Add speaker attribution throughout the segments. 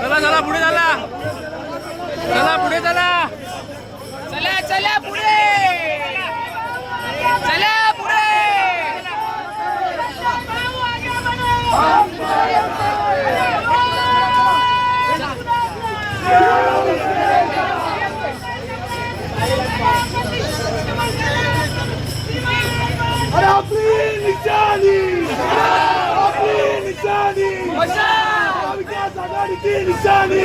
Speaker 1: चला चला पुढे चला. चला पुढे चला.
Speaker 2: चला पुढे. चला पुढे.
Speaker 3: अरे आपली निशाणी. आपली निशाणी. विकास आघाडीची निशाणी.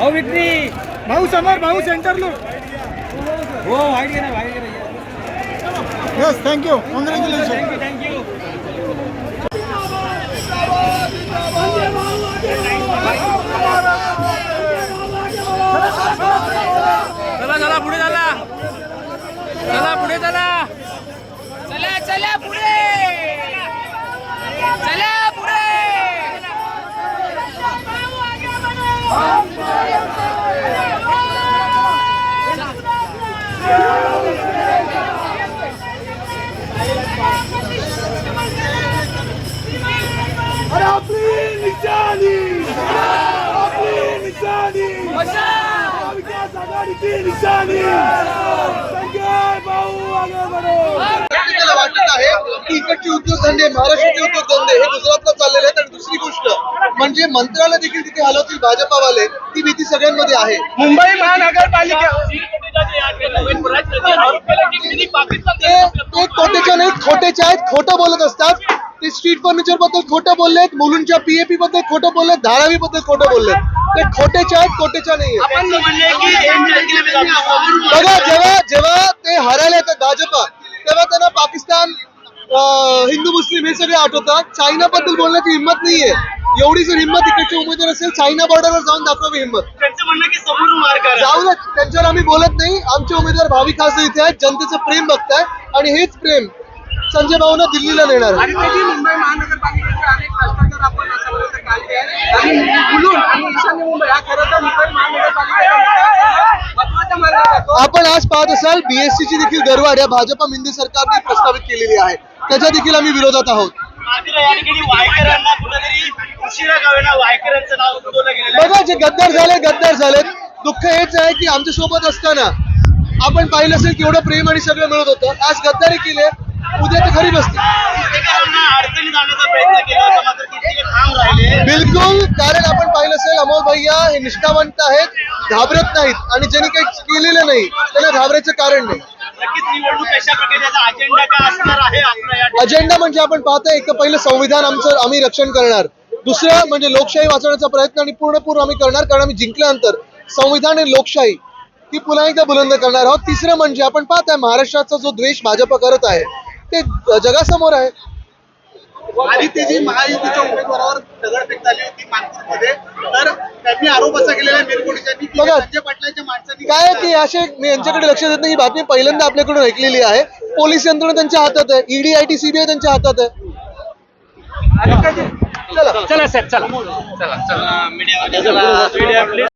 Speaker 1: हो विक्री
Speaker 3: भाऊ समोर भाऊ सेंटर लो.
Speaker 1: हो वाईट घे ना वाईट घे ना
Speaker 3: yes thank you congratulation
Speaker 1: thank you thank you
Speaker 3: निशाणी आपली निशाणी विकास आघाडीची निशाणी संजय भाऊ आगे बढो
Speaker 4: प्रत्येकाला वाटत आहे की इकडचे उद्योगधंदे महाराष्ट्राचे उद्योगधंदे हे गुजरातला चाललेले आहेत आणि दुसरी गोष्ट म्हणजे मंत्र्याला देखील तिथे हलवतील भाजपावाले ती भीती सगळ्यांमध्ये आहे
Speaker 3: मुंबई महानगरपालिका
Speaker 4: ते खोटेच्या आहेत खोटं बोलत असतात. ते स्ट्रीट फर्निचरबद्दल खोटं बोललेत मुलूंच्या पीएपी बद्दल खोटं बोललेत धारावी बद्दल खोटं बोललेत. ते खोटेच्या आहेत कोटेच्या नाही बघा जेव्हा जेव्हा ते हरायला येतात भाजपा तेव्हा त्यांना पाकिस्तान हिंदू मुस्लिम हे सगळे आठवतात. चायना बद्दल बोलण्याची हिंमत नाहीये. एवढी जर हिंमत इकडचे उमेदवार असेल चायना बॉर्डरवर जाऊन दाखवावी हिंमत. जाऊ ना त्यांच्यावर आम्ही बोलत नाही. आमचे उमेदवार भावी खासदार इथे आहेत. जनतेचं प्रेम बघताय. आणि हेच प्रेम संजय भाऊना दिल्लीला नेणार. आहे.
Speaker 3: मुंबई महानगरपालिकेचे अनेक भ्रष्टाचार आपण आतापर्यंत काढले आहेत. आणि मुलुंड आणि ईशान्य मुंबई हा खरं तर मुंबई महानगरपालिकेचा महत्त्वाचा मानला जातो
Speaker 4: आपण आज पाहत असाल बीएससी ची देखील गरवाढ या भाजपा मिंदे सरकारने प्रस्तावित केलेली आहे. त्याच्या देखील आम्ही विरोधात आहोत.
Speaker 5: वायकरांना कुठेतरी उशिरा वायकरांचं नाव
Speaker 4: बघा जे गद्दार झाले गद्दार झालेत. दुःख हेच आहे की आमच्यासोबत असताना आपण पाहिलं असेल की एवढं प्रेम आणि सगळं मिळत होतं. आज गद्दारी केले उद्या ते घरी बसतील
Speaker 3: ठाम राहिले.
Speaker 4: बिलकुल कारण आपण पाहिलं असेल अमोल भैया हे निष्ठावंत आहेत घाबरत नाहीत आणि ज्यांनी काही केलेलं नाही त्यांना घाबरायचं कारण नाही.
Speaker 3: अजेंडा
Speaker 4: म्हणजे आपण पाहतोय एक तर पहिलं संविधान आमचं आम्ही रक्षण करणार. दुसरं म्हणजे लोकशाही वाचवण्याचा प्रयत्न आणि पूर्णपूर आम्ही करणार कारण आम्ही जिंकल्यानंतर संविधान आणि लोकशाही ती पुन्हा एकदा बुलंद करणार आहोत. तिसरं म्हणजे आपण पाहताय महाराष्ट्राचा जो द्वेष भाजप करत आहे ते जगासमोर आहे.
Speaker 3: आणि ते जी महायुतीच्या उमेदवारावर दगडफेक झाली होती नागपूरमध्ये तर त्यांनी आरोप असा केलेला
Speaker 4: बघा.
Speaker 3: संजय पाटलांच्या माणसांनी
Speaker 4: काय की असे मी यांच्याकडे लक्ष देत नाही ही बातमी पहिल्यांदा आपल्याकडून ऐकलेली आहे. पोलीस यंत्रणा त्यांच्या हातात आहे ईडी आय टी सीबीआय त्यांच्या हातात आहे. चला.
Speaker 1: चला. सर चला.
Speaker 3: मीडिया